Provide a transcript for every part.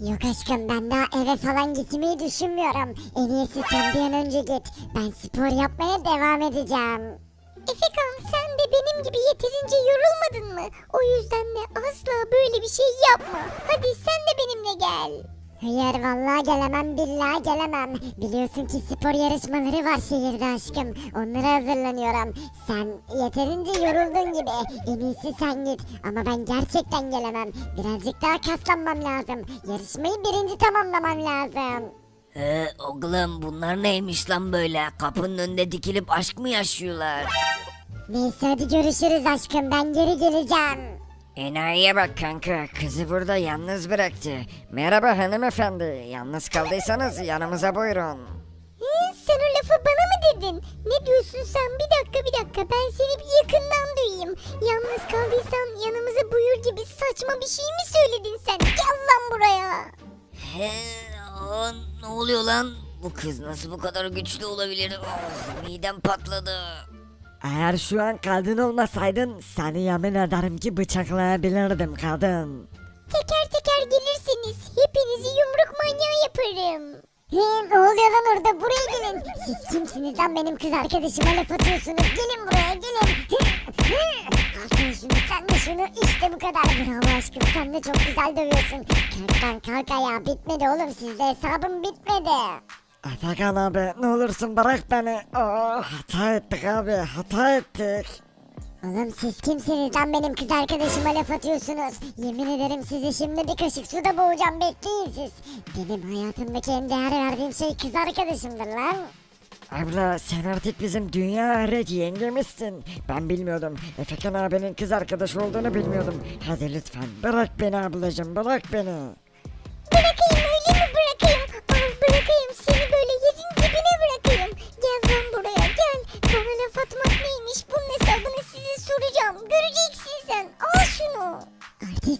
Yok aşkım ben daha eve falan gitmeyi düşünmüyorum. En iyisi sen bir an önce git. Ben spor yapmaya devam edeceğim. Efekan sen de benim gibi yeterince yorulmadın mı? O yüzden de asla böyle bir şey yapma. Hadi sen de benimle gel. Hayır vallahi gelemem billahi gelemem. Biliyorsun ki spor yarışmaları var şehirde aşkım. Onlara hazırlanıyorum. Sen yeterince yoruldun gibi. En iyisi sen git. Ama ben gerçekten gelemem. Birazcık daha kaslanmam lazım. Yarışmayı birinci tamamlamam lazım. Ee, oğlum bunlar neymiş lan böyle? Kapının önünde dikilip aşk mı yaşıyorlar? Neyse hadi görüşürüz aşkım. Ben geri geleceğim. Enayiye bak kanka, kızı burada yalnız bıraktı. Merhaba hanımefendi, yalnız kaldıysanız yanımıza buyurun. Hı, sen o lafı bana mı dedin? Ne diyorsun sen? Bir dakika bir dakika ben seni bir yakından duyayım. Yalnız kaldıysan yanımıza buyur gibi saçma bir şey mi söyledin sen? Gel lan buraya. He, aa, ne oluyor lan? Bu kız nasıl bu kadar güçlü olabilir? Oh, midem patladı. Eğer şu an kadın olmasaydın seni yemin ederim ki bıçaklayabilirdim kadın. Teker teker gelirseniz hepinizi yumruk manyağı yaparım. He, ne oluyor lan orada? Buraya gelin. Siz kimsiniz lan benim kız arkadaşıma laf atıyorsunuz? Gelin buraya gelin. Al sen şunu sen de şunu işte bu kadar. Bravo aşkım sen de çok güzel dövüyorsun. Kalk lan kalk ayağa bitmedi oğlum sizde hesabım bitmedi. Efekan abi ne olursun bırak beni. Oh, hata ettik abi hata ettik. Oğlum siz kimsiniz lan benim kız arkadaşıma laf atıyorsunuz? Yemin ederim sizi şimdi bir kaşık suda boğacağım bekleyin siz. Benim hayatımdaki en değer verdiğim şey kız arkadaşımdır lan. Abla sen artık bizim dünya ahiret yengemizsin. Ben bilmiyordum. Efekan abinin kız arkadaşı olduğunu bilmiyordum. Hadi lütfen bırak beni ablacığım bırak beni. Bırakayım öyle mi bırakayım? Bırakayım seni böyle yerin dibine bırakayım. Gel buraya gel. Bana laf atmak neymiş bunun hesabını size soracağım. Göreceksin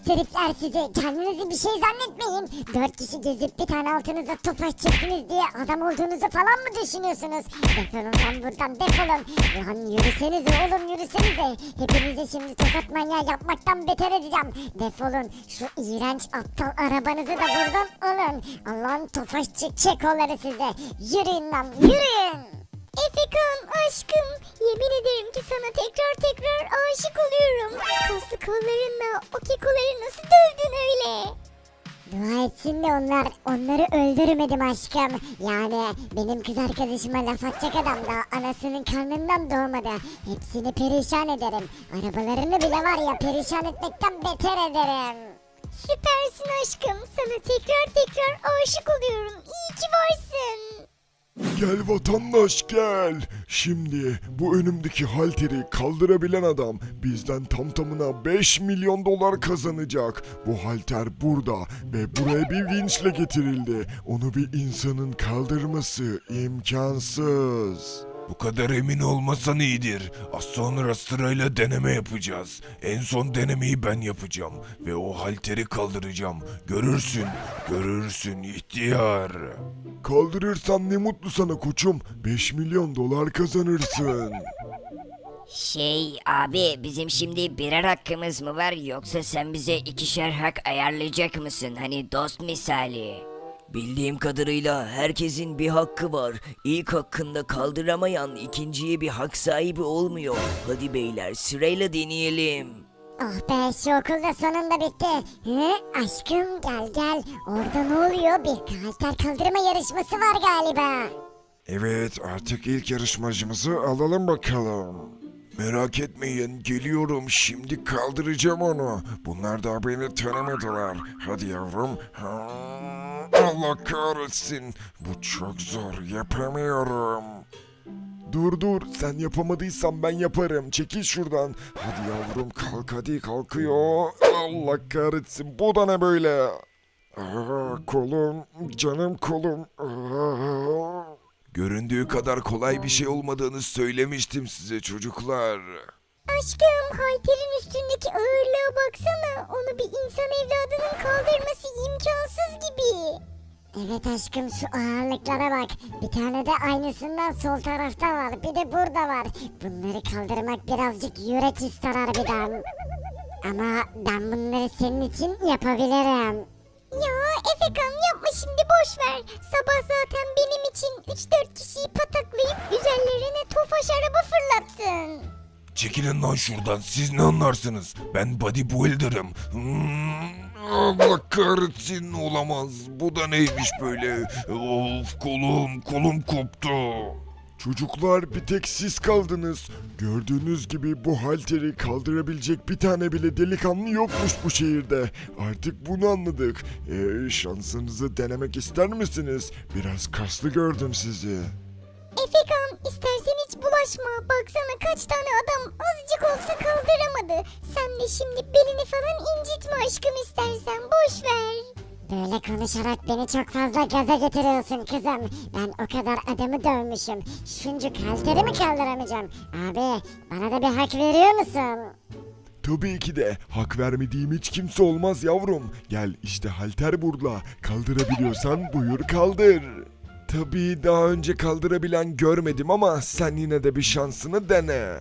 herifler size kendinizi bir şey zannetmeyin. Dört kişi gezip bir tane altınıza topaç çektiniz diye adam olduğunuzu falan mı düşünüyorsunuz? Defolun lan buradan defolun. Lan yürüsenize oğlum yürüsenize. Hepinizi şimdi tokat manyağı yapmaktan beter edeceğim. Defolun şu iğrenç aptal arabanızı da buradan alın. Allah'ın tofaşçı çekoları size. Yürüyün lan yürüyün. Efekan aşkım yemin ederim ki sana tekrar tekrar aşık oluyorum. Kaslı kollarınla o kekoları nasıl dövdün öyle? Dua etsin de onlar, onları öldürmedim aşkım. Yani benim kız arkadaşıma laf atacak adam da anasının karnından doğmadı. Hepsini perişan ederim. Arabalarını bile var ya perişan etmekten beter ederim. Süpersin aşkım. Sana tekrar tekrar aşık oluyorum. İyi ki varsın. Gel vatandaş gel. Şimdi bu önümdeki halteri kaldırabilen adam bizden tam tamına 5 milyon dolar kazanacak. Bu halter burada ve buraya bir vinçle getirildi. Onu bir insanın kaldırması imkansız. Bu kadar emin olmasan iyidir. Az sonra sırayla deneme yapacağız. En son denemeyi ben yapacağım ve o halteri kaldıracağım. Görürsün, görürsün ihtiyar. Kaldırırsan ne mutlu sana koçum. 5 milyon dolar kazanırsın. Şey abi bizim şimdi birer hakkımız mı var yoksa sen bize ikişer hak ayarlayacak mısın? Hani dost misali. Bildiğim kadarıyla herkesin bir hakkı var. İlk hakkında kaldıramayan ikinciye bir hak sahibi olmuyor. Hadi beyler sırayla deneyelim. Oh be şu okulda sonunda bitti. Hı? Aşkım gel gel. Orada ne oluyor? Bir halter kaldırma yarışması var galiba. Evet artık ilk yarışmacımızı alalım bakalım. Merak etmeyin geliyorum şimdi kaldıracağım onu. Bunlar da beni tanımadılar. Hadi yavrum. Ha, Allah kahretsin. Bu çok zor. Yapamıyorum. Dur dur. Sen yapamadıysan ben yaparım. Çekil şuradan. Hadi yavrum kalk hadi kalkıyor. Allah kahretsin. Bu da ne böyle? Aa, kolum. Canım kolum. Aa. Göründüğü kadar kolay bir şey olmadığını söylemiştim size çocuklar. Aşkım halterin üstündeki ağırlığa baksana. Onu bir insan evladının kaldırması imkansız gibi. Evet aşkım şu ağırlıklara bak. Bir tane de aynısından sol tarafta var. Bir de burada var. Bunları kaldırmak birazcık yürek ister harbiden. Ama ben bunları senin için yapabilirim. Ya Efekan yapma şimdi boş ver. Sabah zaten benim için 3-4 kişiyi pataklayıp üzerlerine tofaş araba fırlattın. Çekilin lan şuradan siz ne anlarsınız? Ben bodybuilder'ım. Hmm, Allah kahretsin olamaz. Bu da neymiş böyle? Of kolum kolum koptu. Çocuklar bir tek siz kaldınız. Gördüğünüz gibi bu halteri kaldırabilecek bir tane bile delikanlı yokmuş bu şehirde. Artık bunu anladık. Ee, şansınızı denemek ister misiniz? Biraz kaslı gördüm sizi. Efekan istersen hiç bulaşma. Baksana kaç tane adam azıcık olsa kaldıramadı. Sen de şimdi belini falan incitme aşkım istersen boş ver. Böyle konuşarak beni çok fazla gaza getiriyorsun kızım. Ben o kadar adamı dövmüşüm. Şuncuk halteri mi kaldıramayacağım? Abi bana da bir hak veriyor musun? Tabii ki de hak vermediğim hiç kimse olmaz yavrum. Gel işte halter burada. Kaldırabiliyorsan buyur kaldır. Tabii daha önce kaldırabilen görmedim ama sen yine de bir şansını dene.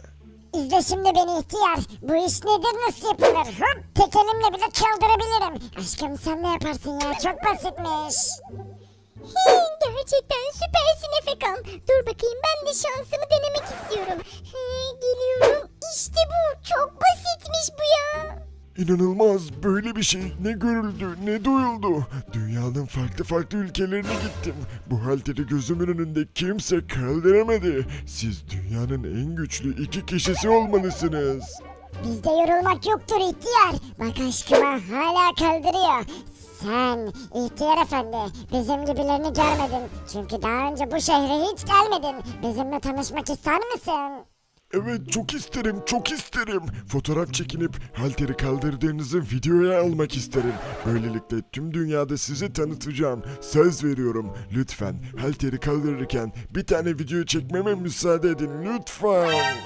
İzle şimdi beni ihtiyar. Bu iş nedir nasıl yapılır? Hop tek elimle bile kaldırabilirim. Aşkım sen ne yaparsın ya çok basitmiş. Hey, gerçekten süpersin Efekan. Dur bakayım ben de şansımı denemek istiyorum. Hey, geliyorum. İşte bu. Çok ya. İnanılmaz böyle bir şey ne görüldü ne duyuldu. Dünyanın farklı farklı ülkelerine gittim. Bu halteri gözümün önünde kimse kaldıramadı. Siz dünyanın en güçlü iki kişisi olmalısınız. Bizde yorulmak yoktur ihtiyar. Bak aşkıma hala kaldırıyor. Sen ihtiyar efendi bizim gibilerini görmedin. Çünkü daha önce bu şehre hiç gelmedin. Bizimle tanışmak ister misin? Evet çok isterim çok isterim. Fotoğraf çekinip halteri kaldırdığınızı videoya almak isterim. Böylelikle tüm dünyada sizi tanıtacağım. Söz veriyorum. Lütfen halteri kaldırırken bir tane video çekmeme müsaade edin lütfen.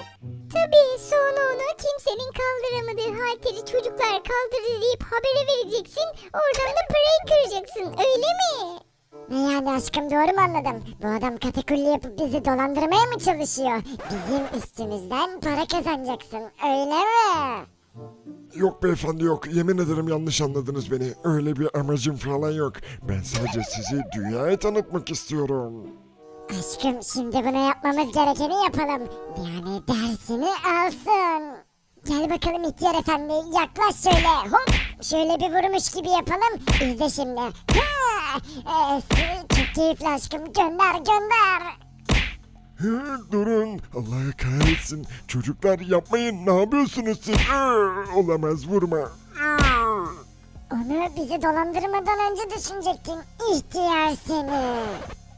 Tabii sonra onu kimsenin kaldıramadığı halteri çocuklar kaldırır deyip habere vereceksin. Oradan da parayı kıracaksın öyle mi? Ne yani aşkım doğru mu anladım? Bu adam katakulli yapıp bizi dolandırmaya mı çalışıyor? Bizim üstümüzden para kazanacaksın öyle mi? Yok beyefendi yok. Yemin ederim yanlış anladınız beni. Öyle bir amacım falan yok. Ben sadece sizi dünyaya tanıtmak istiyorum. Aşkım şimdi bunu yapmamız gerekeni yapalım. Yani dersini alsın. Gel bakalım ihtiyar efendi yaklaş şöyle hop şöyle bir vurmuş gibi yapalım. İzle şimdi. Ha! Ee, çok keyifli aşkım gönder gönder. Hı, durun. Allah kahretsin. Çocuklar yapmayın. Ne yapıyorsunuz siz? Olamaz vurma. Onu bizi dolandırmadan önce düşünecektin ihtiyar seni.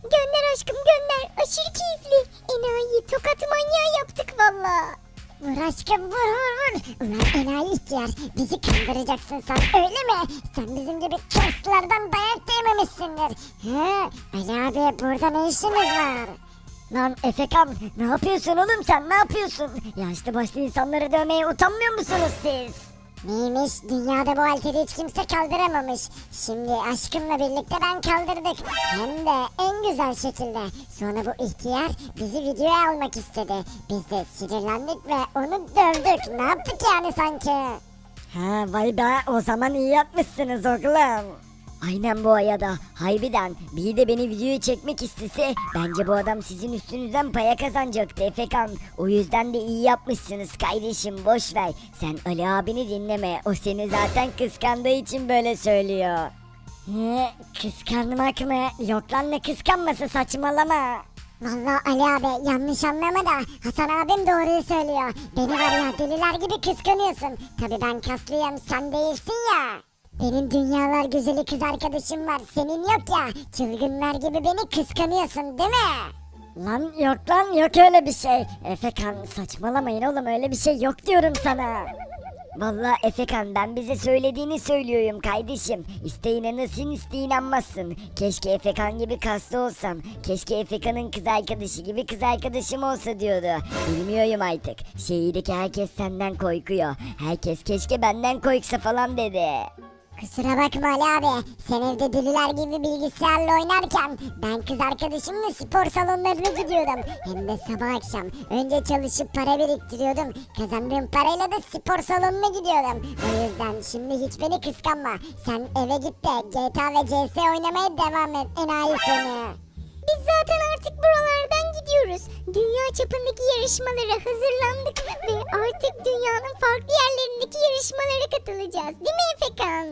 Gönder aşkım gönder. Aşırı keyifli. Enayi tokat manyağı yaptık valla. Vur aşkım vur vur vur. Ulan enayi ihtiyar bizi kandıracaksın sen öyle mi? Sen bizim gibi kaslardan dayak da yememişsindir. He, Ali abi burada ne işimiz var? Lan Efekan ne yapıyorsun oğlum sen ne yapıyorsun? Yaşlı başlı insanları dövmeye utanmıyor musunuz siz? Neymiş dünyada bu halteri hiç kimse kaldıramamış. Şimdi aşkımla birlikte ben kaldırdık. Hem de en güzel şekilde. Sonra bu ihtiyar bizi videoya almak istedi. Biz de sinirlendik ve onu dövdük. Ne yaptık yani sanki? Ha vay be o zaman iyi yapmışsınız oğlum. Aynen bu ayada. Harbiden bir de beni videoya çekmek istese bence bu adam sizin üstünüzden paya kazanacaktı Efekan. O yüzden de iyi yapmışsınız kardeşim boş ver. Sen Ali abini dinleme. O seni zaten kıskandığı için böyle söylüyor. He, kıskanmak mı? Yok lan ne kıskanması saçmalama. Vallahi Ali abi yanlış anlama da Hasan abim doğruyu söylüyor. Beni var ya deliler gibi kıskanıyorsun. Tabi ben kaslıyım sen değilsin ya. Benim dünyalar güzeli kız arkadaşım var. Senin yok ya. Çılgınlar gibi beni kıskanıyorsun değil mi? Lan yok lan yok öyle bir şey. Efekan saçmalamayın oğlum öyle bir şey yok diyorum sana. Vallahi Efekan ben bize söylediğini söylüyorum kardeşim. İste inanırsın iste inanmazsın. Keşke Efekan gibi kaslı olsam. Keşke Efekan'ın kız arkadaşı gibi kız arkadaşım olsa diyordu. Bilmiyorum artık. Şehirdeki herkes senden korkuyor. Herkes keşke benden korksa falan dedi. Kusura bakma Ali abi. Sen evde deliler gibi bilgisayarla oynarken ben kız arkadaşımla spor salonlarına gidiyordum. Hem de sabah akşam. Önce çalışıp para biriktiriyordum. Kazandığım parayla da spor salonuna gidiyordum. O yüzden şimdi hiç beni kıskanma. Sen eve git de GTA ve CS oynamaya devam et. Enayi seni. Biz zaten artık buralardan gidiyoruz. Dünya çapındaki yarışmalara hazırlandık ve artık dünyanın farklı yerlerindeki yarışmalara katılacağız. Değil mi Efekan?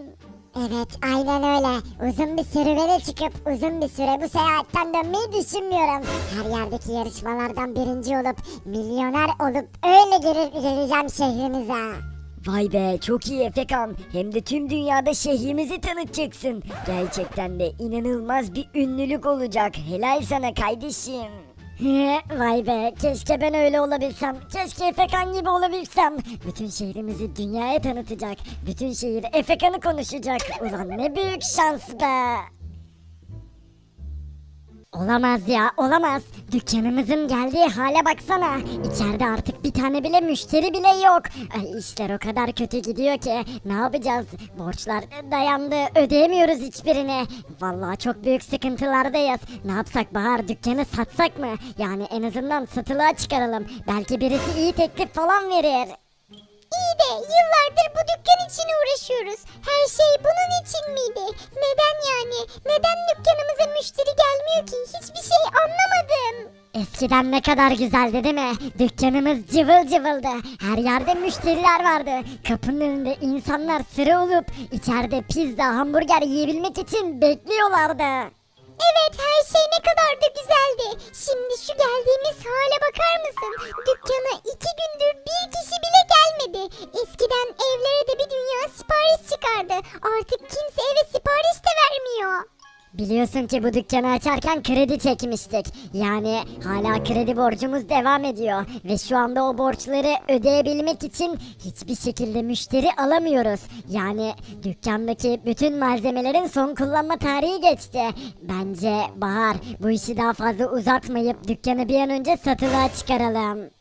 Evet aynen öyle. Uzun bir serüvene çıkıp uzun bir süre bu seyahatten dönmeyi düşünmüyorum. Her yerdeki yarışmalardan birinci olup milyoner olup öyle geri geleceğim şehrimize. Vay be çok iyi Efekan. Hem de tüm dünyada şehrimizi tanıtacaksın. Gerçekten de inanılmaz bir ünlülük olacak. Helal sana kardeşim. He, Vay be keşke ben öyle olabilsem. Keşke Efekan gibi olabilsem. Bütün şehrimizi dünyaya tanıtacak. Bütün şehir Efekan'ı konuşacak. Ulan ne büyük şans be. Olamaz ya olamaz. Dükkanımızın geldiği hale baksana. İçeride artık bir tane bile müşteri bile yok. Ay işler o kadar kötü gidiyor ki. Ne yapacağız? Borçlar dayandı. Ödeyemiyoruz hiçbirini. Vallahi çok büyük sıkıntılardayız. Ne yapsak Bahar dükkanı satsak mı? Yani en azından satılığa çıkaralım. Belki birisi iyi teklif falan verir. İyi de yıllardır bu dükkan için uğraşıyoruz. Her şey bunun için miydi? Neden yani? Neden dükkanımıza müşteri gelmiyor ki? Hiçbir şey anlamadım. Eskiden ne kadar güzeldi değil mi? Dükkanımız cıvıl cıvıldı. Her yerde müşteriler vardı. Kapının önünde insanlar sıra olup içeride pizza, hamburger yiyebilmek için bekliyorlardı. Evet her şey ne kadar da güzeldi. Şimdi şu geldiğimiz hale bakar mısın? Dükkana iki gündür bir kişi bile gelmedi. Eskiden evlere de bir dünya sipariş çıkardı. Artık kimse eve sipariş de vermiyor. Biliyorsun ki bu dükkanı açarken kredi çekmiştik. Yani hala kredi borcumuz devam ediyor. Ve şu anda o borçları ödeyebilmek için hiçbir şekilde müşteri alamıyoruz. Yani dükkandaki bütün malzemelerin son kullanma tarihi geçti. Bence Bahar bu işi daha fazla uzatmayıp dükkanı bir an önce satılığa çıkaralım.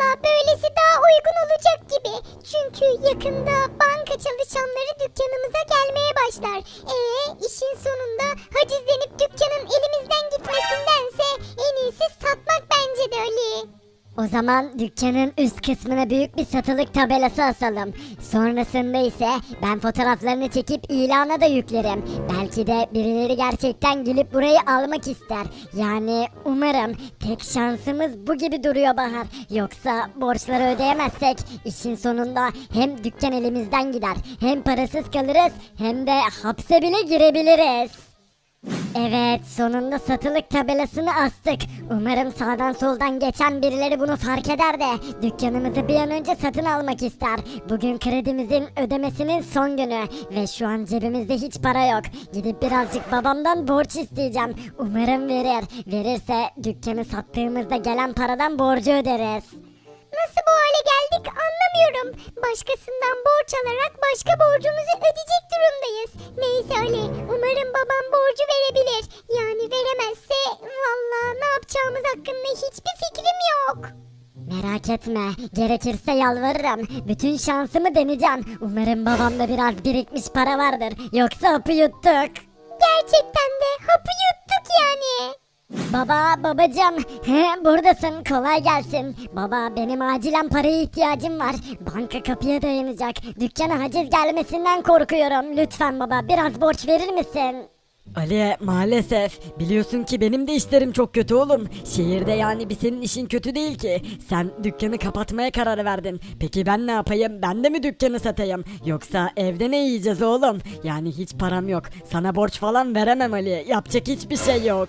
Vallahi böylesi daha uygun olacak gibi. Çünkü yakında banka çalışanları dükkanımıza gelmeye başlar. Ee, işin sonunda hacizlenip dükkanın elimizden gitmesindense en iyisi satmak bence de Ali. O zaman dükkanın üst kısmına büyük bir satılık tabelası asalım. Sonrasında ise ben fotoğraflarını çekip ilana da yüklerim. Belki de birileri gerçekten gelip burayı almak ister. Yani umarım tek şansımız bu gibi duruyor Bahar. Yoksa borçları ödeyemezsek işin sonunda hem dükkan elimizden gider hem parasız kalırız hem de hapse bile girebiliriz. Evet sonunda satılık tabelasını astık. Umarım sağdan soldan geçen birileri bunu fark eder de dükkanımızı bir an önce satın almak ister. Bugün kredimizin ödemesinin son günü ve şu an cebimizde hiç para yok. Gidip birazcık babamdan borç isteyeceğim. Umarım verir. Verirse dükkanı sattığımızda gelen paradan borcu öderiz. Nasıl bu hale geldik anlamıyorum. Başkasından borç alarak başka borcumuzu ödeyecek durumdayız. Neyse Ali, umarım babam borcu verebilir. Yani veremezse vallahi ne yapacağımız hakkında hiçbir fikrim yok. Merak etme. Gerekirse yalvarırım. Bütün şansımı deneyeceğim. Umarım babamda biraz birikmiş para vardır. Yoksa hapı yuttuk. Gerçekten de hapı yuttuk. Baba, babacım. Buradasın. Kolay gelsin. Baba, benim acilen paraya ihtiyacım var. Banka kapıya dayanacak. Dükkana haciz gelmesinden korkuyorum. Lütfen baba, biraz borç verir misin? Ali maalesef biliyorsun ki benim de işlerim çok kötü oğlum. Şehirde yani bir senin işin kötü değil ki. Sen dükkanı kapatmaya karar verdin. Peki ben ne yapayım? Ben de mi dükkanı satayım? Yoksa evde ne yiyeceğiz oğlum? Yani hiç param yok. Sana borç falan veremem Ali. Yapacak hiçbir şey yok.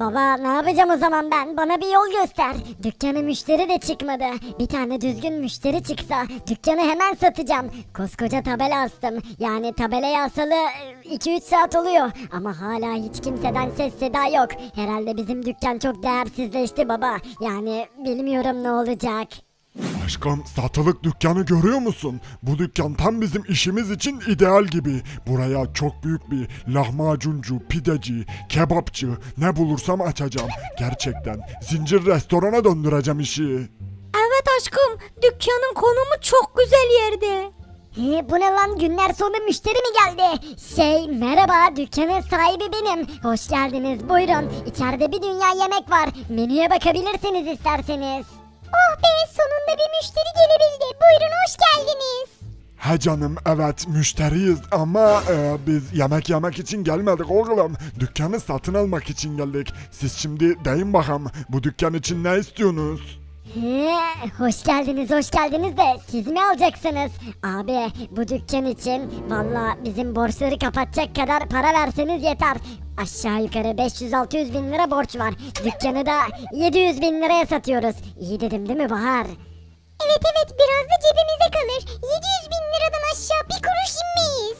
Baba ne yapacağım o zaman ben? Bana bir yol göster. Dükkana müşteri de çıkmadı. Bir tane düzgün müşteri çıksa dükkanı hemen satacağım. Koskoca tabela astım. Yani tabelayı asalı 2-3 saat oluyor. Ama hala hiç kimseden ses seda yok. Herhalde bizim dükkan çok değersizleşti baba. Yani bilmiyorum ne olacak. Aşkım satılık dükkanı görüyor musun? Bu dükkan tam bizim işimiz için ideal gibi. Buraya çok büyük bir lahmacuncu, pideci, kebapçı ne bulursam açacağım. Gerçekten zincir restorana döndüreceğim işi. Evet aşkım, dükkanın konumu çok güzel yerde. He, bu ne lan günler sonu müşteri mi geldi? Şey merhaba dükkanın sahibi benim. Hoş geldiniz buyurun. İçeride bir dünya yemek var. Menüye bakabilirsiniz isterseniz. Oh be sonunda bir müşteri gelebildi. Buyurun hoş geldiniz. He canım evet müşteriyiz ama e, biz yemek yemek için gelmedik oğlum. Dükkanı satın almak için geldik. Siz şimdi deyin bakalım bu dükkan için ne istiyorsunuz? He, hoş geldiniz hoş geldiniz de siz mi alacaksınız? Abi bu dükkan için valla bizim borçları kapatacak kadar para verseniz yeter. Aşağı yukarı 500-600 bin lira borç var. Dükkanı da 700 bin liraya satıyoruz. İyi dedim değil mi Bahar? Evet evet biraz da cebimize kalır. 700 bin liradan aşağı bir kuruş inmeyiz.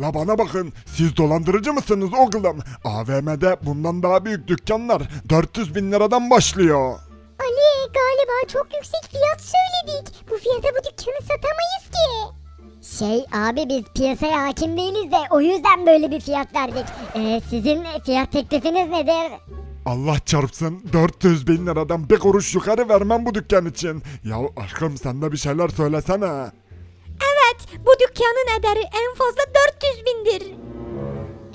La bana bakın siz dolandırıcı mısınız oğlum? AVM'de bundan daha büyük dükkanlar 400 bin liradan başlıyor. Ali galiba çok yüksek fiyat söyledik. Bu fiyata bu dükkanı satamayız ki. Şey abi biz piyasaya hakim değiliz de o yüzden böyle bir fiyat verdik. Ee, sizin fiyat teklifiniz nedir? Allah çarpsın 400 bin liradan bir kuruş yukarı vermem bu dükkan için. Ya aşkım sen de bir şeyler söylesene. Evet bu dükkanın ederi en fazla 400 bindir.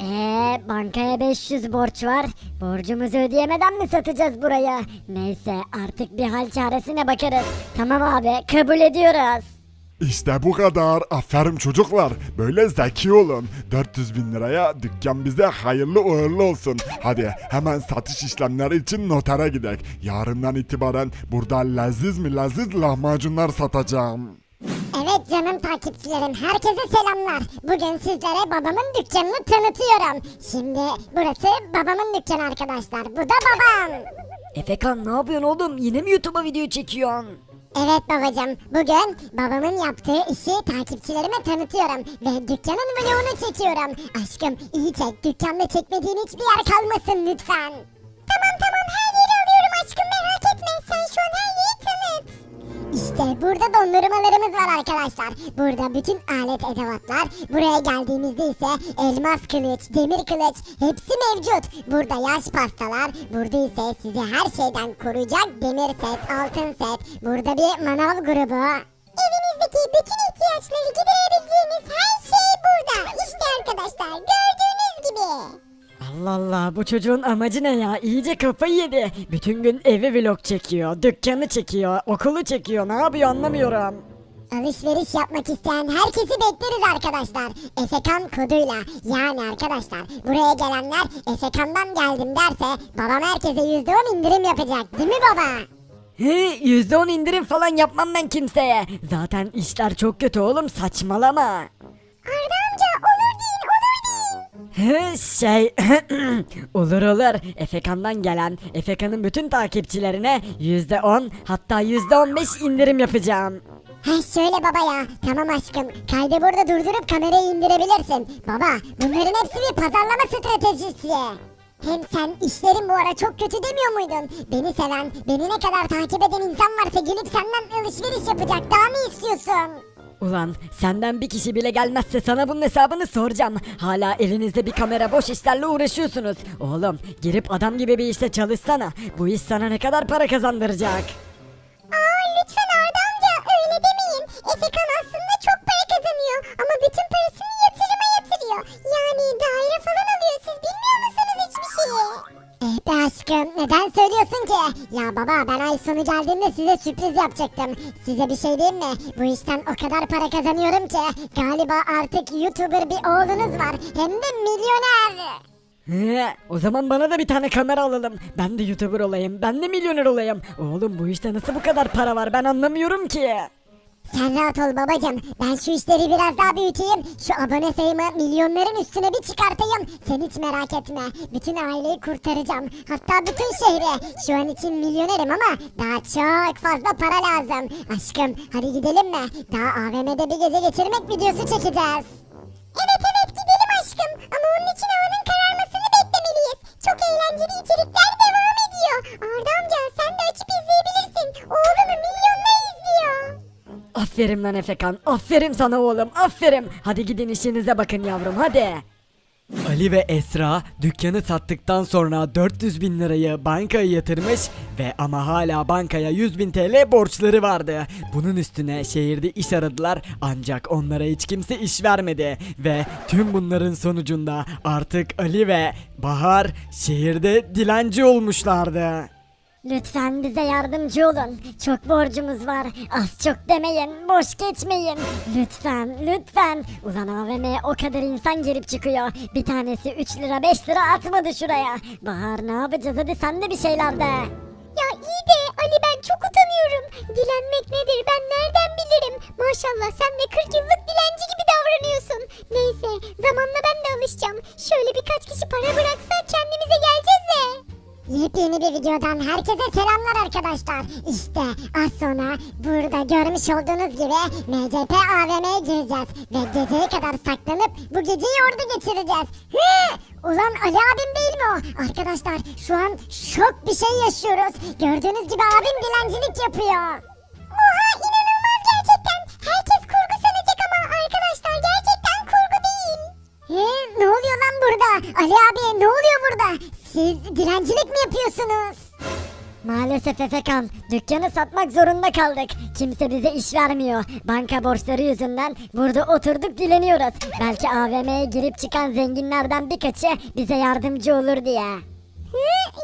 Ee, bankaya 500 borç var. Borcumuzu ödeyemeden mi satacağız buraya? Neyse artık bir hal çaresine bakarız. Tamam abi kabul ediyoruz. İşte bu kadar. Aferin çocuklar. Böyle zeki olun. 400 bin liraya dükkan bize hayırlı uğurlu olsun. Hadi hemen satış işlemleri için notere gidelim. Yarından itibaren burada leziz mi leziz lahmacunlar satacağım. Canım takipçilerim herkese selamlar. Bugün sizlere babamın dükkanını tanıtıyorum. Şimdi burası babamın dükkanı arkadaşlar. Bu da babam. Efekan ne yapıyorsun oğlum? Yine mi YouTube'a video çekiyorsun? Evet babacım bugün babamın yaptığı işi takipçilerime tanıtıyorum ve dükkanın vlogunu çekiyorum. Aşkım iyi çek dükkanda çekmediğin hiçbir yer kalmasın lütfen. Tamam tamam her yeri alıyorum aşkım merak etme sen şu an her yeri. İşte burada dondurmalarımız var arkadaşlar. Burada bütün alet edevatlar. Buraya geldiğimizde ise elmas kılıç, demir kılıç hepsi mevcut. Burada yaş pastalar. Burada ise sizi her şeyden koruyacak demir set, altın set. Burada bir manav grubu. Evinizdeki bütün ihtiyaçları giderebileceğiniz her şey burada. İşte arkadaşlar gördüğünüz gibi. Allah Allah bu çocuğun amacı ne ya? İyice kafayı yedi. Bütün gün evi vlog çekiyor, dükkanı çekiyor, okulu çekiyor. Ne yapıyor anlamıyorum. Alışveriş yapmak isteyen herkesi bekleriz arkadaşlar. Efekan koduyla. Yani arkadaşlar buraya gelenler Efekan'dan geldim derse babam herkese %10 indirim yapacak değil mi baba? He, %10 indirim falan yapmam ben kimseye. Zaten işler çok kötü oğlum saçmalama. Arda şey olur olur Efekan'dan gelen Efekan'ın bütün takipçilerine %10 hatta %15 indirim yapacağım. Ha şöyle baba ya. Tamam aşkım. Kaydı burada durdurup kamerayı indirebilirsin. Baba bunların hepsi bir pazarlama stratejisi. Hem sen işlerin bu ara çok kötü demiyor muydun? Beni seven, beni ne kadar takip eden insan varsa gelip senden alışveriş yapacak. Daha ne istiyorsun? Ulan senden bir kişi bile gelmezse sana bunun hesabını soracağım. Hala elinizde bir kamera boş işlerle uğraşıyorsunuz. Oğlum girip adam gibi bir işte çalışsana. Bu iş sana ne kadar para kazandıracak? Aa lütfen Arda amca öyle demeyin. Efekan aslında çok para kazanıyor ama bütün parasını yatırıma yatırıyor. Yani daire falan alıyor aşkım neden söylüyorsun ki? Ya baba ben ay sonu geldiğimde size sürpriz yapacaktım. Size bir şey diyeyim mi? Bu işten o kadar para kazanıyorum ki galiba artık YouTuber bir oğlunuz var. Hem de milyoner. He, o zaman bana da bir tane kamera alalım. Ben de YouTuber olayım. Ben de milyoner olayım. Oğlum bu işte nasıl bu kadar para var ben anlamıyorum ki. Sen rahat ol babacım. Ben şu işleri biraz daha büyüteyim. Şu abone sayımı milyonların üstüne bir çıkartayım. Sen hiç merak etme. Bütün aileyi kurtaracağım. Hatta bütün şehri. Şu an için milyonerim ama daha çok fazla para lazım. Aşkım hadi gidelim mi? Daha AVM'de bir gece geçirmek videosu çekeceğiz. Evet evet Aferin lan Efekan. Aferin sana oğlum. Aferin. Hadi gidin işinize bakın yavrum hadi. Ali ve Esra dükkanı sattıktan sonra 400 bin lirayı bankaya yatırmış ve ama hala bankaya 100 bin TL borçları vardı. Bunun üstüne şehirde iş aradılar ancak onlara hiç kimse iş vermedi ve tüm bunların sonucunda artık Ali ve Bahar şehirde dilenci olmuşlardı. Lütfen bize yardımcı olun. Çok borcumuz var. Az çok demeyin. Boş geçmeyin. Lütfen, lütfen. Ulan AVM'ye o kadar insan girip çıkıyor. Bir tanesi 3 lira 5 lira atmadı şuraya. Bahar ne yapacağız hadi sen de bir şeyler de. Ya iyi de Ali ben çok utanıyorum. Dilenmek nedir ben nereden bilirim? Maşallah sen de 40 yıllık dilenci gibi davranıyorsun. Neyse zamanla ben de alışacağım. Şöyle birkaç kişi para bıraksa kendimize geleceğiz de. Yepyeni bir videodan herkese selamlar arkadaşlar. İşte az sonra burada görmüş olduğunuz gibi MCP AVM'ye gireceğiz. Ve geceye kadar saklanıp bu geceyi orada geçireceğiz. Hı! Ulan Ali abim değil mi o? Arkadaşlar şu an şok bir şey yaşıyoruz. Gördüğünüz gibi abim dilencilik yapıyor. Oha inanılmaz dilencilik mi yapıyorsunuz? Maalesef Efekan, dükkanı satmak zorunda kaldık. Kimse bize iş vermiyor. Banka borçları yüzünden burada oturduk dileniyoruz. Belki AVM'ye girip çıkan zenginlerden birkaçı bize yardımcı olur diye. Hı,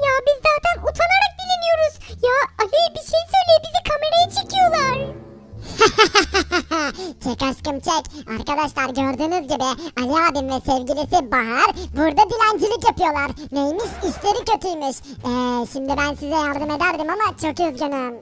ya biz zaten utanarak dileniyoruz. Ya Ali bir şey söyle bizi kameraya çekiyorlar. çek aşkım çek. Arkadaşlar gördüğünüz gibi Ali abim ve sevgilisi Bahar burada dilencilik yapıyorlar. Neymiş işleri kötüymüş. Ee, şimdi ben size yardım ederdim ama çok üzgünüm.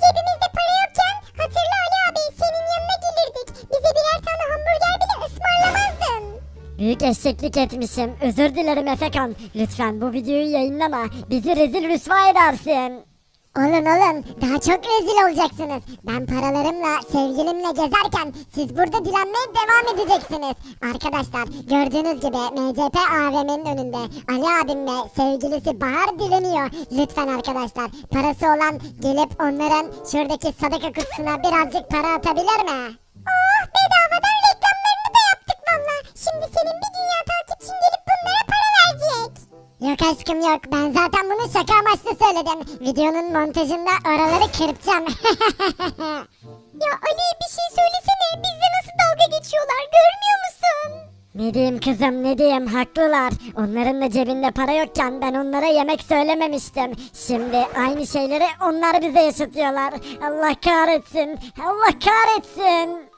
Cebimizde para yokken hatırla Ali abi senin yanına gelirdik. Bize birer tane hamburger bile ısmarlamazdın. Büyük eşeklik etmişim. Özür dilerim Efekan. Lütfen bu videoyu yayınlama. Bizi rezil rüsva edersin. Olun olun daha çok rezil olacaksınız. Ben paralarımla sevgilimle gezerken siz burada dilenmeye devam edeceksiniz. Arkadaşlar gördüğünüz gibi MCP AVM'nin önünde Ali abim ve sevgilisi Bahar dileniyor. Lütfen arkadaşlar parası olan gelip onların şuradaki sadaka kutusuna birazcık para atabilir mi? Oh bedavadan reklamlarını da yaptık valla. Şimdi senin bir dünya takipçin gelip bunlara. Yok aşkım yok ben zaten bunu şaka amaçlı söyledim. Videonun montajında oraları kırpacağım. Ya Ali bir şey söylesene bizle nasıl dalga geçiyorlar görmüyor musun? Ne diyeyim kızım ne diyeyim haklılar. Onların da cebinde para yokken ben onlara yemek söylememiştim. Şimdi aynı şeyleri onlar bize yaşatıyorlar. Allah kahretsin. Allah kahretsin.